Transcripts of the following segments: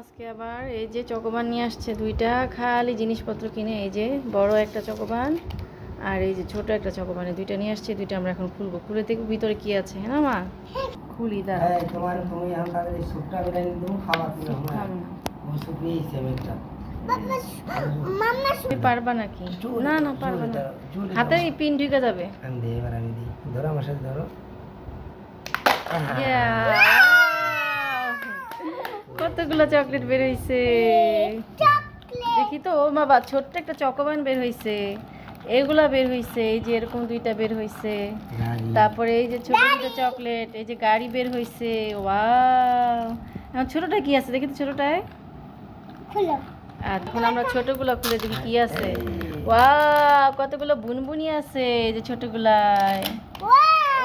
আজকে আবার এই যে চকোবান নিয়ে আসছে দুইটা খালি জিনিসপত্র কিনে এই যে বড় একটা চকোবান আর এই যে ছোট একটা চকোবান দুইটা নিয়ে আসছে দুইটা আমরা এখন খুলবো। খুলে দেখব ভিতরে কি আছে হ্যাঁ মা? খুলি দাঁড়া হ্যাঁ তোমার তুমি নিয়ে খাওয়া নিয়েছি আমি একটা। পারবা নাকি? না না পারবা না। হাতে দাও। পিন ঢুকে যাবে। আমি দিই এবার আমি দিই। ধরো আমার সাথে ধরো! কতগুলো চকলেট বের হইছে? দেখি তো ও বাবা ছোট্ট একটা চকোবান বের হইছে। এগুলা বের হইছে এই যে এরকম দুইটা বের হইছে। তারপরে এই যে ছোট ছোট চকলেট এই যে গাড়ি বের হইছে ওয়াও। এখন ছোটটা কি আছে? দেখি তো ছোটটায়। আর এখন আমরা ছোটগুলো খুলে দেখি কি আছে। ওয়াও কতগুলো বুনবুনি আছে এই যে ছোটগুলায়।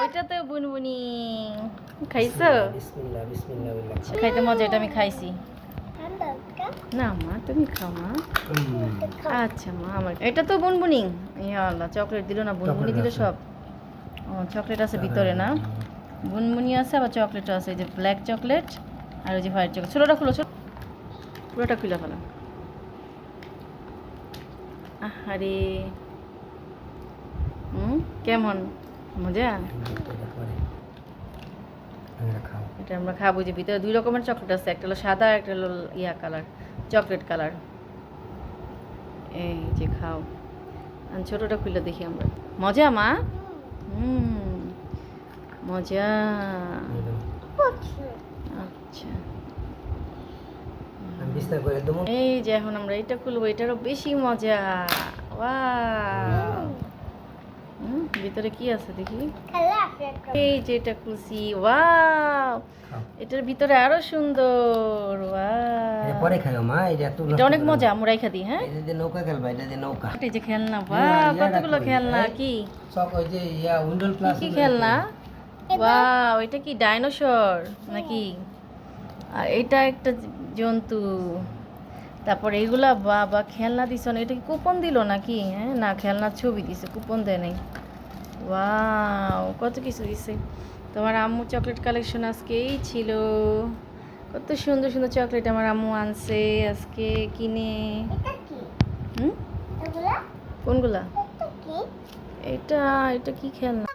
ওইটা তো বুনবুনি খাইছো? বিসমিল্লাহ বিসমিল্লাহ বিল্লাহ আচ্ছা, খাইতে মজা এটা আমি খাইছি। না মা তুমি খাও মা। আচ্ছা মা আমার এটা তো বুনবুনি। ইয়া আল্লাহ চকলেট দিল না বুনবুনি দিল সব। ও চকলেট আছে ভিতরে না? বুনবুনি আছে আবার চকলেট আছে এই যে ব্ল্যাক চকলেট আর ওই যে হোয়াইট চকলেট। ছোটোটা খুলো ছোট পুরোটা খুলে ফেলো। আরে হুম কেমন? মজা? এটা আমরা খাব যে ভিতরে দুই রকমের চকলেট আছে একটা হলো সাদা একটা হলো ইয়া কালার চকলেট কালার এই যে খাও। ছোটোটা খুলে দেখি আমরা। মজা মা? হুম মজা। আচ্ছা। এই যে এখন আমরা এটা খুলবো এটারও বেশি মজা। হুম ভিতরে কি আছে দেখি? এই যে এটা খুলছি ওয়াও! এটার ভিতরে আরও সুন্দর ওয়াও! এটা পরে খাও মা এটা এত এটা অনেক মজা আমরা রেখে দিই হ্যাঁ? এটা দিয়ে নৌকা খেলবা এটা দিয়ে নৌকা। এই যে খেলনা হ্যাঁ, বাহ ইয়াটা কতগুলো খেলনা। কি? সব ওই যে ইয়া উইন্ডোল কি প্লাস কি খেলনা? ওয়াও এটা কি ডাইনোসর নাকি? আর এটা একটা জন্তু। তারপর এইগুলা বাবা খেলনা দিছ না এটা কি কুপন দিল নাকি? হ্যাঁ না খেলনার ছবি দিছে কুপন দেয় নাই। ওয়াও কত কিছু দিছে। তোমার আম্মু চকলেট কালেকশন আজকেই ছিল। কত সুন্দর সুন্দর চকলেট আমার আম্মু আনছে আজকে কিনে। হুম? কোনগুলা? এটা এটা কি খেলনা?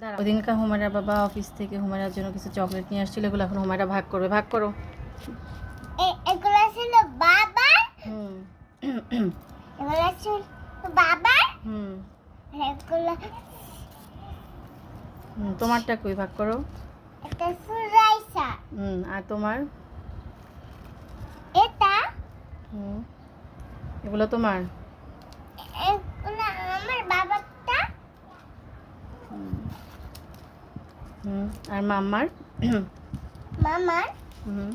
দাঁড়াও। ওদিনকা হুমায়রার বাবা অফিস থেকে হুমায়রার জন্য কিছু চকলেট নিয়ে আসছিল এগুলো এখন হুমায়রা ভাগ করবে। ভাগ করো। এগুলো ছিল বাবার? হুম। এগুলো ছিল হুম, তোমারটা কই? ভাগ করো। এটা সুরাইসা। হুম আর তোমার? এটা? হুম এগুলো তোমার? এগুলো আমার বাবারটা? হুম আর মামার মামার? হুম।